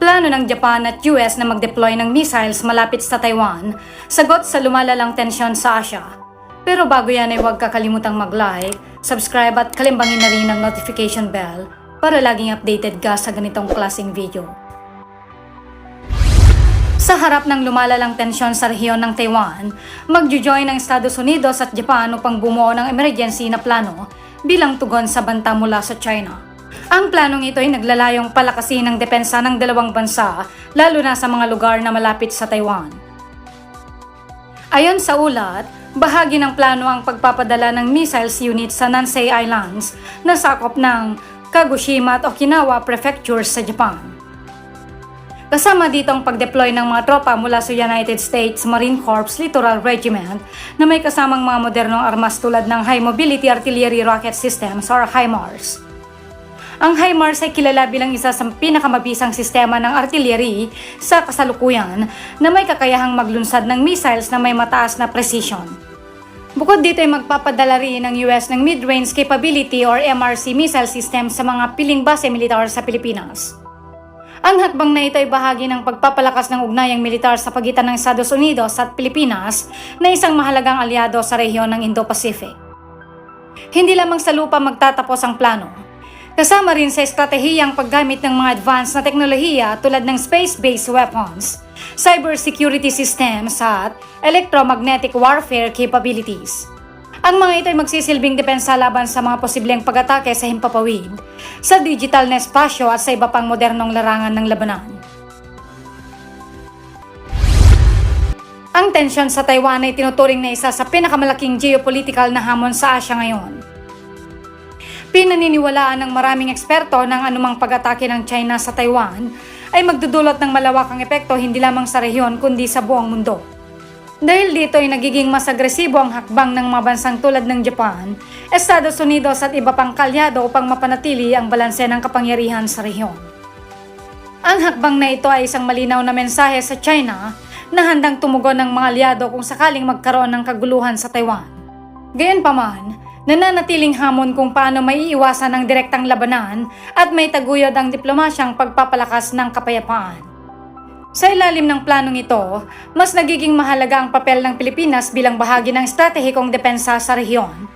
Plano ng Japan at US na mag-deploy ng missiles malapit sa Taiwan, sagot sa lumalalang tensyon sa Asia. Pero bago yan ay huwag kakalimutang mag-like, subscribe at kalimbangin na rin ang notification bell para laging updated ka sa ganitong klaseng video. Sa harap ng lumalalang tensyon sa rehiyon ng Taiwan, magjo-join ang Estados Unidos at Japan upang bumuo ng emergency na plano bilang tugon sa banta mula sa China. Ang planong ito ay naglalayong palakasin ang depensa ng dalawang bansa, lalo na sa mga lugar na malapit sa Taiwan. Ayon sa ulat, bahagi ng plano ang pagpapadala ng missiles unit sa Nansei Islands na sakop ng Kagoshima at Okinawa prefectures sa Japan. Kasama dito ang pag-deploy ng mga tropa mula sa United States Marine Corps Littoral Regiment na may kasamang mga modernong armas tulad ng High Mobility Artillery Rocket Systems or HIMARS. Ang HIMARS ay kilala bilang isa sa pinakamabisang sistema ng artillery sa kasalukuyan na may kakayahang maglunsad ng missiles na may mataas na precision. Bukod dito ay magpapadala rin ng US ng Mid-Range Capability or MRC missile system sa mga piling base militar sa Pilipinas. Ang hakbang na ito ay bahagi ng pagpapalakas ng ugnayang militar sa pagitan ng Estados Unidos at Pilipinas na isang mahalagang aliado sa rehiyon ng Indo-Pacific. Hindi lamang sa lupa magtatapos ang plano. Kasama rin sa estratehiyang paggamit ng mga advanced na teknolohiya tulad ng space-based weapons, cybersecurity systems at electromagnetic warfare capabilities. Ang mga ito ay magsisilbing depensa laban sa mga posibleng pag-atake sa himpapawid, sa digital na espasyo at sa iba pang modernong larangan ng labanan. Ang tensyon sa Taiwan ay tinuturing na isa sa pinakamalaking geopolitical na hamon sa Asya ngayon. Pinaniniwalaan ng maraming eksperto ng anumang pag-atake ng China sa Taiwan ay magdudulot ng malawakang epekto hindi lamang sa rehiyon kundi sa buong mundo. Dahil dito ay nagiging mas agresibo ang hakbang ng mga bansang tulad ng Japan, Estados Unidos at iba pang kalyado upang mapanatili ang balanse ng kapangyarihan sa rehiyon. Ang hakbang na ito ay isang malinaw na mensahe sa China na handang tumugon ng mga alyado kung sakaling magkaroon ng kaguluhan sa Taiwan. Gayunpaman, nananatiling hamon kung paano may iiwasan ang direktang labanan at may taguyod ang diplomasyang pagpapalakas ng kapayapaan. Sa ilalim ng planong ito, mas nagiging mahalaga ang papel ng Pilipinas bilang bahagi ng estratehikong depensa sa rehiyon.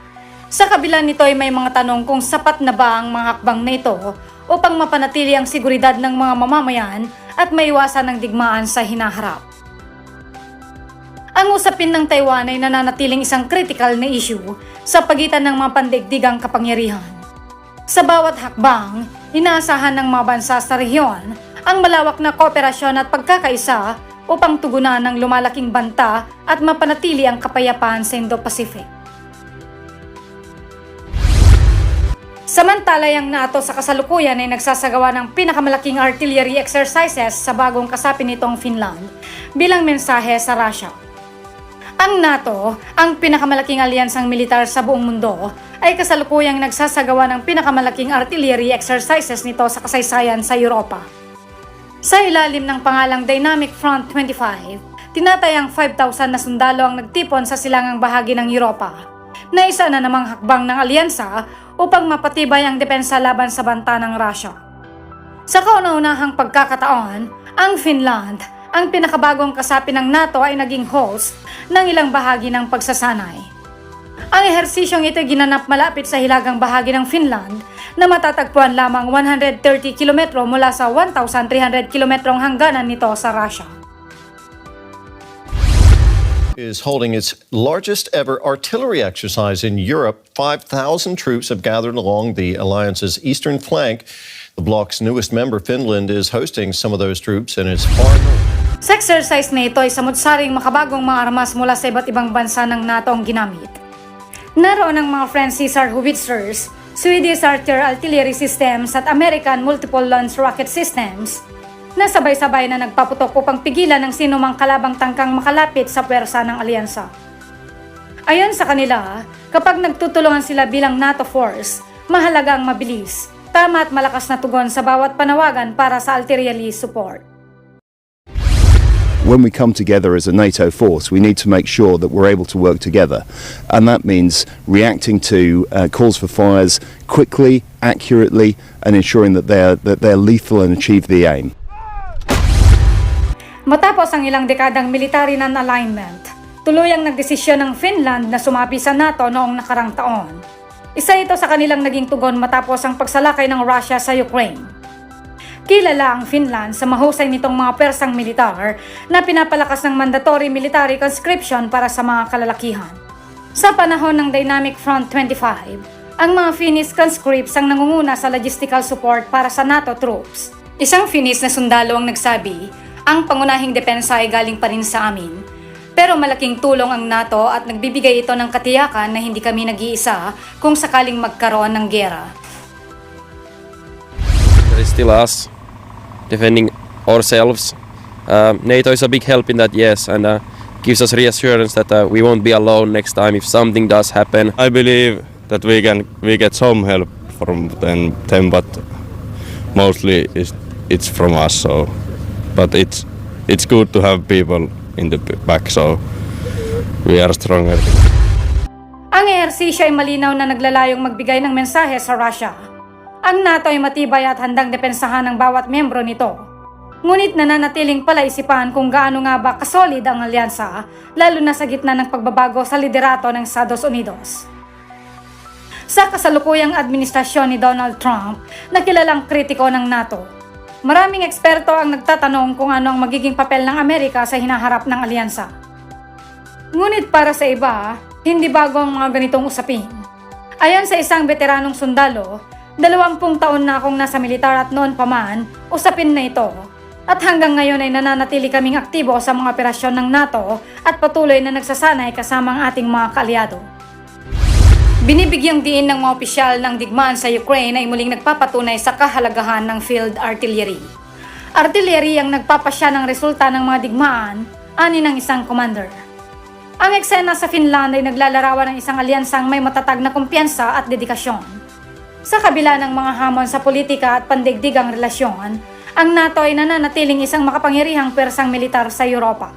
Sa kabila nito ay may mga tanong kung sapat na ba ang mga hakbang na ito upang mapanatili ang seguridad ng mga mamamayan at maiwasan ang digmaan sa hinaharap. Ang usapin ng Taiwan ay nananatiling isang critical na issue sa pagitan ng mga pandaigdigang kapangyarihan. Sa bawat hakbang, inaasahan ng mga bansa sa rehiyon ang malawak na kooperasyon at pagkakaisa upang tugunan ng lumalaking banta at mapanatili ang kapayapaan sa Indo-Pacific. Samantala ang NATO sa kasalukuyan ay nagsasagawa ng pinakamalaking artillery exercises sa bagong kasapin nitong Finland bilang mensahe sa Russia. Ang NATO, ang pinakamalaking alyansang militar sa buong mundo, ay kasalukuyang nagsasagawa ng pinakamalaking artillery exercises nito sa kasaysayan sa Europa. Sa ilalim ng pangalang Dynamic Front 25, tinatayang 5,000 na sundalo ang nagtipon sa silangang bahagi ng Europa, na isa na namang hakbang ng alyansa upang mapatibay ang depensa laban sa banta ng Russia. Sa kauna-unahang pagkakataon, ang Finland, ang pinakabagong kasapi ng NATO ay naging host ng ilang bahagi ng pagsasanay. Ang ehersisyong ito ginanap malapit sa hilagang bahagi ng Finland na matatagpuan lamang 130 kilometro mula sa 1,300 kilometrong hangganan nito sa Russia. is holding its largest ever artillery exercise in Europe. 5,000 troops have gathered along the alliance's eastern flank. The bloc's newest member, Finland, is hosting some of those troops in its far. Sa exercise na ito ay samut-saring makabagong mga armas mula sa iba't ibang bansa ng NATO ang ginamit. Naroon ang mga French Caesar Howitzers, Swedish Archer Artillery Systems at American Multiple Launch Rocket Systems na sabay-sabay na nagpaputok upang pigilan ng sinumang kalabang tangkang makalapit sa pwersa ng alyansa. Ayon sa kanila, kapag nagtutulungan sila bilang NATO force, mahalaga ang mabilis, tama at malakas na tugon sa bawat panawagan para sa artillery support. when we come together as a NATO force, we need to make sure that we're able to work together. And that means reacting to uh, calls for fires quickly, accurately, and ensuring that they're, that they're lethal and achieve the aim. Matapos ang ilang dekadang military non-alignment, tuluyang nagdesisyon ng Finland na sumapi sa NATO noong nakarang taon. Isa ito sa kanilang naging tugon matapos ang pagsalakay ng Russia sa Ukraine. Kilala ang Finland sa mahusay nitong mga persang militar na pinapalakas ng mandatory military conscription para sa mga kalalakihan. Sa panahon ng Dynamic Front 25, ang mga Finnish conscripts ang nangunguna sa logistical support para sa NATO troops. Isang Finnish na sundalo ang nagsabi, ang pangunahing depensa ay galing pa rin sa amin. Pero malaking tulong ang NATO at nagbibigay ito ng katiyakan na hindi kami nag-iisa kung sakaling magkaroon ng gera. There is still us defending ourselves. Uh, NATO is a big help in that, yes, and uh, gives us reassurance that uh, we won't be alone next time if something does happen. I believe that we can we get some help from them, them but mostly it's, it's from us. So, but it's it's good to have people in the back, so we are stronger. Ang ehersisyo ay malinaw na naglalayong magbigay ng mensahe sa Russia. Ang NATO ay matibay at handang depensahan ng bawat membro nito. Ngunit nananatiling palaisipan kung gaano nga ba kasolid ang alyansa, lalo na sa gitna ng pagbabago sa liderato ng Estados Unidos. Sa kasalukuyang administrasyon ni Donald Trump, na kilalang kritiko ng NATO, maraming eksperto ang nagtatanong kung ano ang magiging papel ng Amerika sa hinaharap ng alyansa. Ngunit para sa iba, hindi bago ang mga ganitong usapin. Ayon sa isang veteranong sundalo, dalawampung taon na akong nasa militar at noon pa man, usapin na ito. At hanggang ngayon ay nananatili kaming aktibo sa mga operasyon ng NATO at patuloy na nagsasanay kasama ang ating mga kaalyado. Binibigyang diin ng mga opisyal ng digmaan sa Ukraine ay muling nagpapatunay sa kahalagahan ng field artillery. Artillery ang nagpapasya ng resulta ng mga digmaan, ani ng isang commander. Ang eksena sa Finland ay naglalarawan ng isang alyansang may matatag na kumpiyansa at dedikasyon. Sa kabila ng mga hamon sa politika at pandigdigang relasyon, ang NATO ay nananatiling isang makapangyarihang persang militar sa Europa.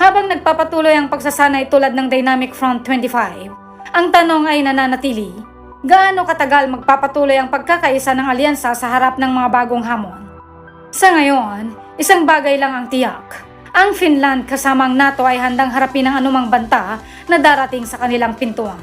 Habang nagpapatuloy ang pagsasanay tulad ng Dynamic Front 25, ang tanong ay nananatili, gaano katagal magpapatuloy ang pagkakaisa ng alyansa sa harap ng mga bagong hamon? Sa ngayon, isang bagay lang ang tiyak. Ang Finland kasama ang NATO ay handang harapin ang anumang banta na darating sa kanilang pintuan.